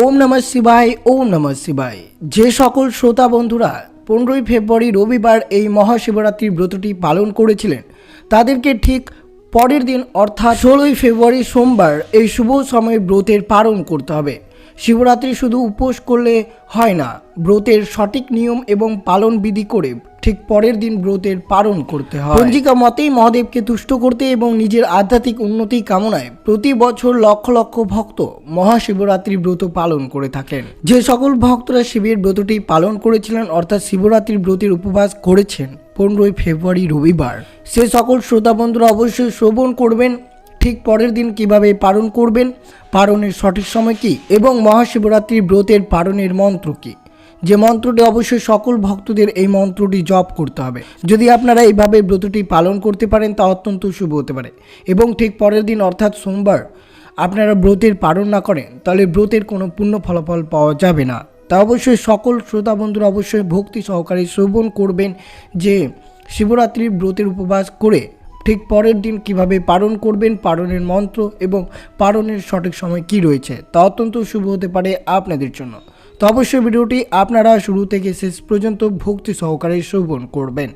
ওম নমঃ শিবায়, ওম নমঃ শিবায়। যে সকল শ্রোতা বন্ধুরা পনেরোই ফেব্রুয়ারি রবিবার এই মহাশিবরাত্রির ব্রতটি পালন করেছিলেন, তাদেরকে ঠিক পরের দিন অর্থাৎ ষোলোই ফেব্রুয়ারি সোমবার এই শুভ সময়ে ব্রতের পালন করতে হবে। শিবরাত্রি শুধু উপোস করলে হয় না, ব্রতের সঠিক নিয়ম এবং পালন বিধি করে ঠিক পরের দিন ব্রতের পালন করতে হয়। পঞ্জিকা মতেই মহাদেবকে তুষ্ট করতে এবং নিজের আধ্যাত্মিক উন্নতি কামনায় প্রতি বছর লক্ষ লক্ষ ভক্ত মহাশিবরাত্রি ব্রত পালন করে থাকেন। যে সকল ভক্তরা শিবের ব্রতটি পালন করেছিলেন, অর্থাৎ শিবরাত্রির ব্রতের উপবাস করেছেন পনেরোই ফেব্রুয়ারি রবিবার, সে সকল শ্রোতা বন্ধুরা অবশ্যই শ্রবণ করবেন, ঠিক পরের দিন কীভাবে পালন করবেন, পালনের সঠিক সময় কি এবং মহাশিবরাত্রির ব্রতের পালনের মন্ত্র কি? যে মন্ত্রটি অবশ্যই সকল ভক্তদের এই মন্ত্রটি জপ করতে হবে। যদি আপনারা এইভাবে ব্রতটি পালন করতে পারেন, তা অত্যন্ত শুভ হতে পারে। এবং ঠিক পরের দিন, অর্থাৎ সোমবার, আপনারা ব্রতের পালন না করেন, তাহলে ব্রতের কোনো পূর্ণ ফলাফল পাওয়া যাবে না। তা অবশ্যই সকল শ্রোতা বন্ধুরা অবশ্যই ভক্তি সহকারে শ্রবণ করবেন যে শিবরাত্রির ব্রতের উপবাস করে ঠিক পরের দিন কীভাবে পালন করবেন, পালনের মন্ত্র এবং পালনের সঠিক সময় কি রয়েছে, তা অত্যন্ত শুভ হতে পারে আপনাদের জন্য। তো অবশ্যই ভিডিওটি আপনারা শুরু থেকে শেষ পর্যন্ত ভক্তি সহকারে শ্রবণ করবেন।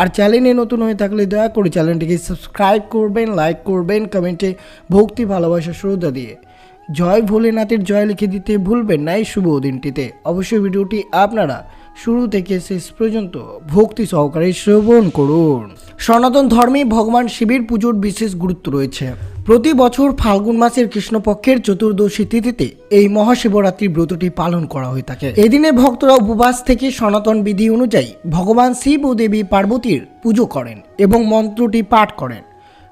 আর চ্যানেলে নতুন হয়ে থাকলে দয়া করে চ্যানেলটিকে সাবস্ক্রাইব করবেন, লাইক করবেন, কমেন্টে ভক্তি, ভালোবাসা, শ্রদ্ধা দিয়ে। জয় ভোলেনাথের জয় লিখে দিতে ভুলবেন না এই শুভ দিনটিতে। অবশ্যই ভিডিওটি আপনারা শুরু থেকে শেষ পর্যন্ত ভক্তি সহকারে শ্রবণ করুন। সনাতন ধর্মে ভগবান শিবের পুজোর বিশেষ গুরুত্ব রয়েছে। প্রতি বছর ফাল্গুন মাসের কৃষ্ণপক্ষের চতুর্দশী তিথিতে এই মহাশিবরাত্রির ব্রতটি পালন করা হয়ে থাকে। এদিনে ভক্তরা উপবাস থেকে সনাতন বিধি অনুযায়ী ভগবান শিব ও দেবী পার্বতীর পুজো করেন এবং মন্ত্রটি পাঠ করেন।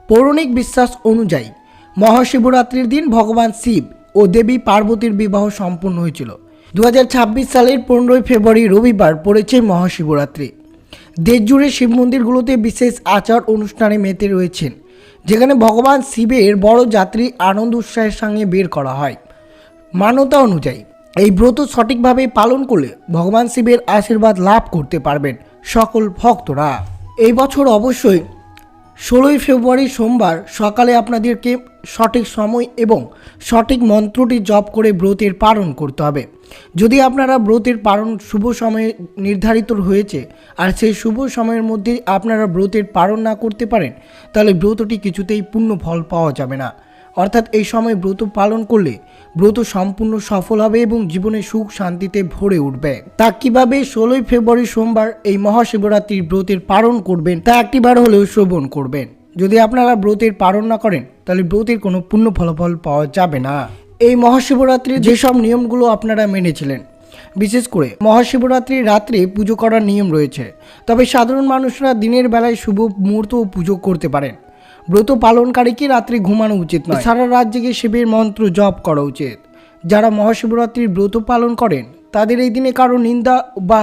পৌরাণিক বিশ্বাস অনুযায়ী মহাশিবরাত্রির দিন ভগবান শিব ও দেবী পার্বতীর বিবাহ সম্পন্ন হয়েছিল। দু হাজার ছাব্বিশ সালের পনেরোই ফেব্রুয়ারি রবিবার পড়েছে মহাশিবরাত্রি। দেশজুড়ে শিব মন্দিরগুলোতে বিশেষ আচার অনুষ্ঠানে মেতে রয়েছেন যেখানে ভগবান শিবের বড় যাত্রী আনন্দ উৎসাহের সঙ্গে বের করা হয়। মান্যতা অনুযায়ী, এই ব্রত সঠিকভাবে পালন করলে ভগবান শিবের আশীর্বাদ লাভ করতে পারবেন সকল ভক্তরা। এই বছর অবশ্যই ষোলোই ফেব্রুয়ারি সোমবার সকালে আপনাদেরকে সঠিক সময় এবং সঠিক মন্ত্রটি জপ করে ব্রতের পালন করতে হবে। যদি আপনারা ব্রতের পালন শুভ সময়ে নির্ধারিত হয়েছে আর সেই শুভ সময়ের মধ্যে আপনারা ব্রতের পালন না করতে পারেন, তাহলে ব্রতটি কিছুতেই পূর্ণ ফল পাওয়া যাবে না। অর্থাৎ এই সময় ব্রত পালন করলে ব্রত সম্পূর্ণ সফল হবে এবং জীবনে সুখ শান্তিতে ভরে উঠবে। তা কীভাবে ষোলোই ফেব্রুয়ারি সোমবার এই মহাশিবরাত্রির ব্রতের পালন করবেন তা একটিবার হলেও শ্রবণ করবেন। যদি আপনারা ব্রতের পালন না করেন, তাহলে ব্রতের কোনো পূর্ণ ফলাফল পাওয়া যাবে না। এই মহাশিবরাত্রির যেসব নিয়মগুলো আপনারা মেনেছিলেন বিশেষ করে মহাশিবরাত্রির রাত্রে পুজো করার নিয়ম রয়েছে। তবে সাধারণ মানুষরা দিনের বেলায় শুভ মুহূর্ত পুজো করতে পারেন। ব্রত পালনকারীকে রাত্রে ঘুমানো উচিত নয়? সারা রাত জেগে শিবের মন্ত্র জপ করা উচিত। যারা মহাশিবরাত্রির ব্রত পালন করেন, তাদের এই দিনে কারও নিন্দা বা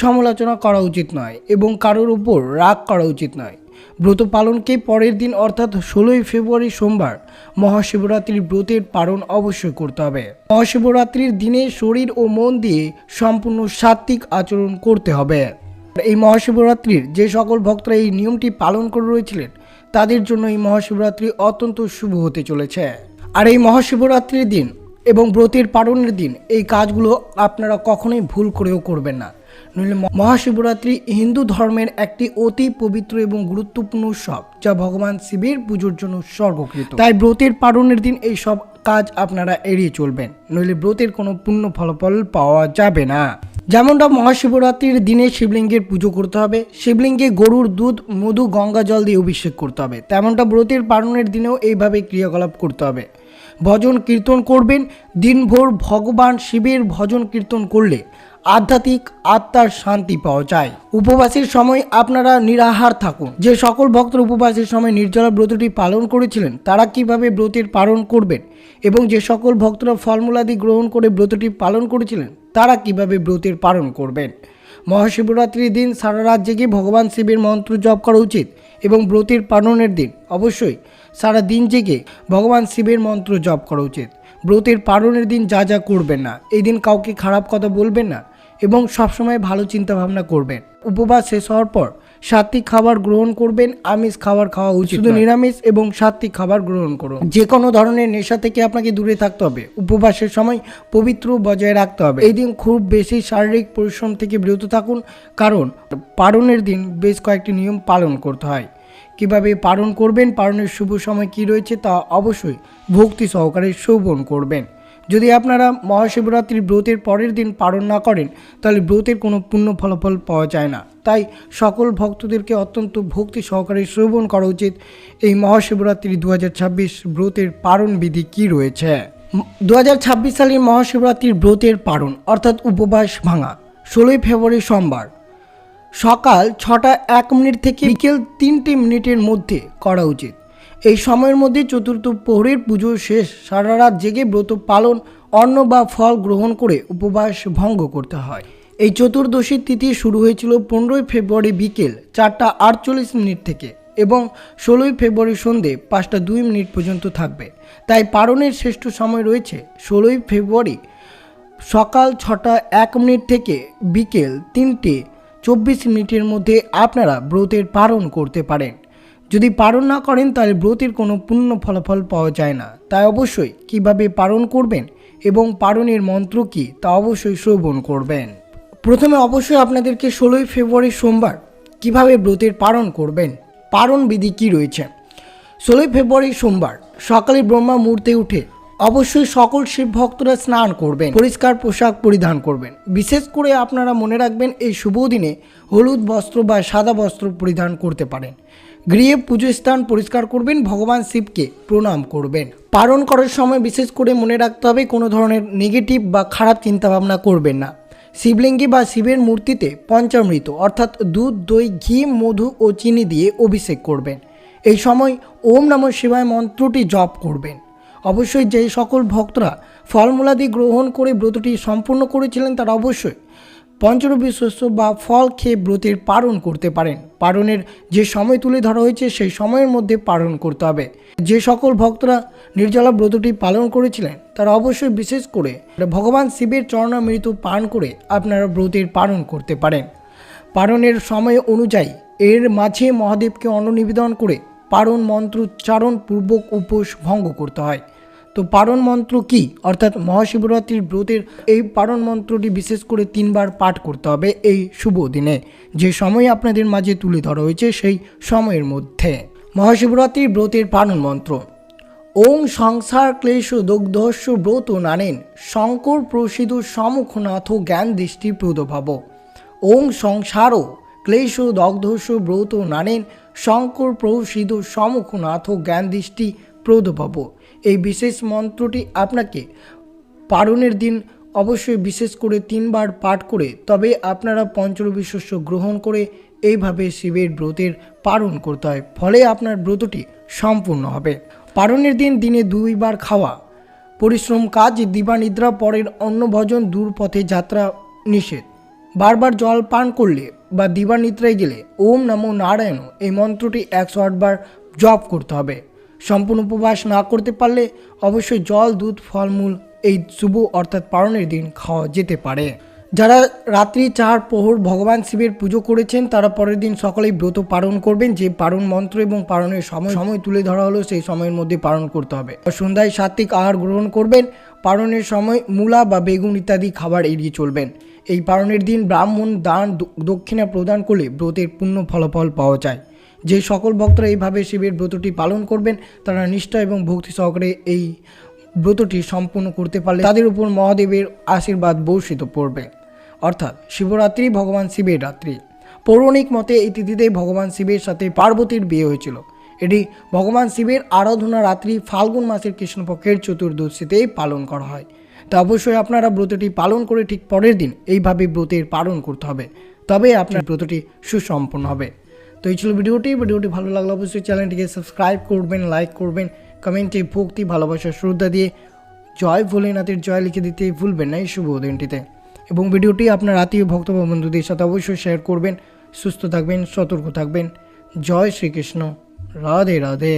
সমালোচনা করা উচিত নয় এবং কারোর উপর রাগ করা উচিত নয়। ব্রত পালনকে পরের দিন অর্থাৎ ষোলোই ফেব্রুয়ারি সোমবার মহাশিবরাত্রির ব্রতের পালন অবশ্যই করতে হবে। মহাশিবরাত্রির দিনে শরীর ও মন দিয়ে সম্পূর্ণ সাত্ত্বিক আচরণ করতে হবে। এই মহাশিবরাত্রির যে সকল ভক্তরা এই নিয়মটি পালন করে রয়েছিলেন তাদের জন্য এই মহাশিবরাত্রি অত্যন্ত শুভ হতে চলেছে। আর এই মহাশিবরাত্রির দিন এবং ব্রতের পালনের দিন এই কাজগুলো আপনারা কখনোই ভুল করেও করবেন না। নইলে মহাশিবরাত্রি হিন্দু ধর্মের একটি অতি পবিত্র এবং গুরুত্বপূর্ণ উৎসব যা ভগবান শিবের পুজোর জন্য উৎসর্গকৃত তাই ব্রতের পালনের দিন এই সব কাজ আপনারা এড়িয়ে চলবেন। নইলে ব্রতের কোনো পূর্ণ ফলাফল পাওয়া যাবে না। যেমনটা মহাশিবরাত্রির দিনে শিবলিঙ্গের পুজো করতে হবে, শিবলিঙ্গে গরুর দুধ, মধু, গঙ্গা জল দিয়ে অভিষেক করতে হবে। তেমনটা ব্রতের পালনের দিনেও এইভাবে ক্রিয়াকলাপ করতে হবে। ভজন কীর্তন করবেন, দিনভর ভগবান শিবের ভজন কীর্তন করলে আধ্যাত্মিক আত্মার শান্তি পাওয়া যায়। উপবাসের সময় আপনারা নিরাহার থাকুন। যে সকল ভক্তরা উপবাসের সময় নির্জলা ব্রতটি পালন করেছিলেন, তারা কীভাবে ব্রতের পালন করবেন এবং যে সকল ভক্তরা ফলমূলাদি গ্রহণ করে ব্রতটি পালন করেছিলেন, তারা কীভাবে ব্রতের পালন করবেন? মহাশিবরাত্রির দিন সারা রাত জেগে ভগবান শিবের মন্ত্র জপ করা উচিত এবং ব্রতের পালনের দিন অবশ্যই সারা দিন জেগে ভগবান শিবের মন্ত্র জপ করা উচিত। ব্রতের পালনের দিন যা যা করবেন না, এই দিন কাউকে খারাপ কথা বলবেন না এবং সবসময় ভালো চিন্তা ভাবনা করবেন। উপবাস শেষ হওয়ার পর সাত্বিক খাবার গ্রহণ করবেন আমিষ খাবার খাওয়া উচিত শুধু নিরামিষ এবং সাত্বিক খাবার গ্রহণ করুন। যে কোনো ধরনের নেশা থেকে আপনাকে দূরে থাকতে হবে। উপবাসের সময় পবিত্র বজায় রাখতে হবে। এই দিন খুব বেশি শারীরিক পরিশ্রম থেকে বিরত থাকুন কারণ পালনের দিন বেশ কয়েকটি নিয়ম পালন করতে হয়। কীভাবে পালন করবেন পালনের শুভ সময় কি রয়েছে তা অবশ্যই ভক্তি সহকারে শোভন করবেন। যদি আপনারা মহাশিবরাত্রির ব্রতের পরের দিন পালন না করেন, তাহলে ব্রতের কোনো পূর্ণ ফলাফল পাওয়া যায় না। তাই সকল ভক্তদেরকে অত্যন্ত ভক্তি সহকারে শ্রবণ করা উচিত। এই মহাশিবরাত্রি দু হাজার ছাব্বিশ ব্রতের পালন বিধি কী রয়েছে? দু হাজার ছাব্বিশ সালের মহাশিবরাত্রির ব্রতের পালন, অর্থাৎ উপবাস ভাঙা, ষোলোই ফেব্রুয়ারি সোমবার। সকাল ছটা এক মিনিট থেকে বিকেল তিনটে মিনিটের মধ্যে করা উচিত। এই সময়ের মধ্যে চতুর্থ প্রহরের পুজো শেষ। সারা রাত জেগে ব্রত পালন, অন্ন বা ফল গ্রহণ করে উপবাস ভঙ্গ করতে হয়। এই চতুর্দশীর তিথি শুরু হয়েছিল পনেরোই ফেব্রুয়ারি বিকেল চারটা আটচল্লিশ মিনিট থেকে এবং ষোলোই ফেব্রুয়ারি সন্ধে পাঁচটা দুই মিনিট পর্যন্ত থাকবে। তাই পালনের শ্রেষ্ঠ সময় রয়েছে ষোলোই ফেব্রুয়ারি সকাল ছটা এক মিনিট থেকে বিকেল তিনটে চব্বিশ মিনিটের মধ্যে আপনারা ব্রতের পালন করতে পারেন। যদি পালন না করেন, তাহলে ব্রতের কোনো পূর্ণ ফলাফল পাওয়া যায় না। তাই অবশ্যই কীভাবে পালন করবেন এবং পালনের মন্ত্র কী, তা অবশ্যই শ্রবণ করবেন। প্রথমে অবশ্যই আপনাদেরকে ষোলোই ফেব্রুয়ারি সোমবার কীভাবে ব্রতের পালন করবেন, পালন বিধি কী রয়েছে? ষোলোই ফেব্রুয়ারি সোমবার সকালে ব্রহ্মা মুহূর্তে উঠে অবশ্যই সকল শিব ভক্তরা স্নান করবেন, পরিষ্কার পোশাক পরিধান করবেন। বিশেষ করে আপনারা মনে রাখবেন, এই শুভ দিনে হলুদ বস্ত্র বা সাদা বস্ত্র পরিধান করতে পারেন। গৃহে পুজো স্থান পরিষ্কার করবেন, ভগবান শিবকে প্রণাম করবেন। পালন করার সময় বিশেষ করে মনে রাখতে হবে, কোনো ধরনের নেগেটিভ বা খারাপ চিন্তাভাবনা করবেন না। শিবলিঙ্গি বা শিবের মূর্তিতে পঞ্চামৃত, অর্থাৎ দুধ, দই, ঘি, মধু ও চিনি দিয়ে অভিষেক করবেন। এই সময় ওম নমঃ শিবায় মন্ত্রটি জপ করবেন। অবশ্যই যে সকল ভক্তরা ফলমূলাদি গ্রহণ করে ব্রতটি সম্পূর্ণ করেছিলেন, তারা অবশ্যই পঞ্চরবি শস্য বা ফল খেয়ে ব্রতের পালন করতে পারেন। পালনের যে সময় তুলে ধরা হয়েছে, সেই সময়ের মধ্যে পালন করতে হবে। যে সকল ভক্তরা নির্জলা ব্রতটি পালন করেছিলেন, তারা অবশ্যই বিশেষ করে ভগবান শিবের চরণামৃত পান করে আপনারা ব্রতের পালন করতে পারেন। পালনের সময় অনুযায়ী এর মাঝে মহাদেবকে অন্ন নিবেদন করে পারণ মন্ত্র উচ্চারণ পূর্বক উপোস ভঙ্গ করতে হয়। তো পারণ মন্ত্র কি? অর্থাৎ মহাশিবরাত্রির ব্রতের এই পারণ মন্ত্রটি বিশেষ করে তিনবার পাঠ করতে হবে এই শুভ দিনে। যে সময় আপনাদের মাঝে তুলে ধরা হয়েছে সেই সময়ের মধ্যে। মহাশিবরাত্রির ব্রতের পারণ মন্ত্র। ওং সংসার ক্লেশ দগ্ধস্য ব্রত নানেন, শঙ্কর প্রসিদ্ধ সমুখনাথ জ্ঞান দৃষ্টি প্রদভাব। ওং সংসারও ক্লেশ দগ্ধস্য ব্রত নানেন, শঙ্কর প্রসিদ্ধ সমুখনাথ জ্ঞান দৃষ্টি প্রদভাব। এই বিশেষ মন্ত্রটি আপনাকে পারণের দিন অবশ্যই বিশেষ করে তিনবার পাঠ করে, তবে আপনারা পঞ্চরবি শস্য গ্রহণ করে এইভাবে শিবের ব্রতের পালন করতে হয়। ফলে আপনার ব্রতটি সম্পূর্ণ হবে। পালনের দিন দিনে দুইবার খাওয়া, পরিশ্রম, কাজ, দিবানিদ্রা, পরের অন্নভোজন দূর পথে যাত্রা নিষেধ। বারবার জল পান করলে বা দিবানিদ্রায় গেলে ওম নমো নারায়ণ এই মন্ত্রটি একশো আটবার জপ করতে হবে। সম্পূর্ণ উপবাস না করতে পারলে অবশ্যই জল, দুধ, ফলমূল এই শুভ অর্থাৎ পারণের দিন খাওয়া যেতে পারে। যারা রাত্রি চার প্রহর ভগবান শিবের পুজো করেছেন, তারা পরের দিন সকলেই ব্রত পালন করবেন। যে পারণ মন্ত্র এবং পালনের সময় সময় তুলে ধরা হলো, সেই সময়ের মধ্যে পালন করতে হবে। সন্ধ্যায় সাত্বিক আহার গ্রহণ করবেন। পালনের সময় মূলা বা বেগুন ইত্যাদি খাবার এড়িয়ে চলবেন। এই পালনের দিন ব্রাহ্মণ দান দক্ষিণা প্রদান করলে ব্রতের পূর্ণ ফলাফল পাওয়া যায়। যে সকল ভক্তরা এইভাবে শিবের ব্রতটি পালন করবেন, তারা নিষ্ঠা এবং ভক্তি সহকারে এই ব্রতটি সম্পূর্ণ করতে পারলে তাদের উপর মহাদেবের আশীর্বাদ বর্ষিত পড়বে। অর্থাৎ শিবরাত্রি ভগবান শিবের রাত্রি। পৌরাণিক মতে এই তিথিতে ভগবান শিবের সাথে পার্বতীর বিয়ে হয়েছিল। এটি ভগবান শিবের আরাধনা রাত্রি ফাল্গুন মাসের কৃষ্ণপক্ষের চতুর্দশীতেই পালন করা হয়। তা অবশ্যই আপনারা ব্রতটি পালন করে ঠিক পরের দিন এইভাবে ব্রতের পালন করতে হবে। তবে আপনার ব্রতটি সুসম্পন্ন হবে। তো এই ছিল ভিডিওটি। ভিডিওটি ভালো লাগলে অবশ্যই চ্যানেলটিকে সাবস্ক্রাইব করবেন, লাইক করবেন, কমেন্টে ভক্তি, ভালোবাসা, শ্রদ্ধা দিয়ে জয় ভোলেনাথের জয় লিখে দিতে ভুলবেন না এই শুভ দিনটিতে এবং ভিডিওটি আপনার আত্মীয়, ভক্ত বা বন্ধুদের সাথে অবশ্যই শেয়ার করবেন। সুস্থ থাকবেন, সতর্ক থাকবেন। জয় শ্রীকৃষ্ণ। রাধে রাধে।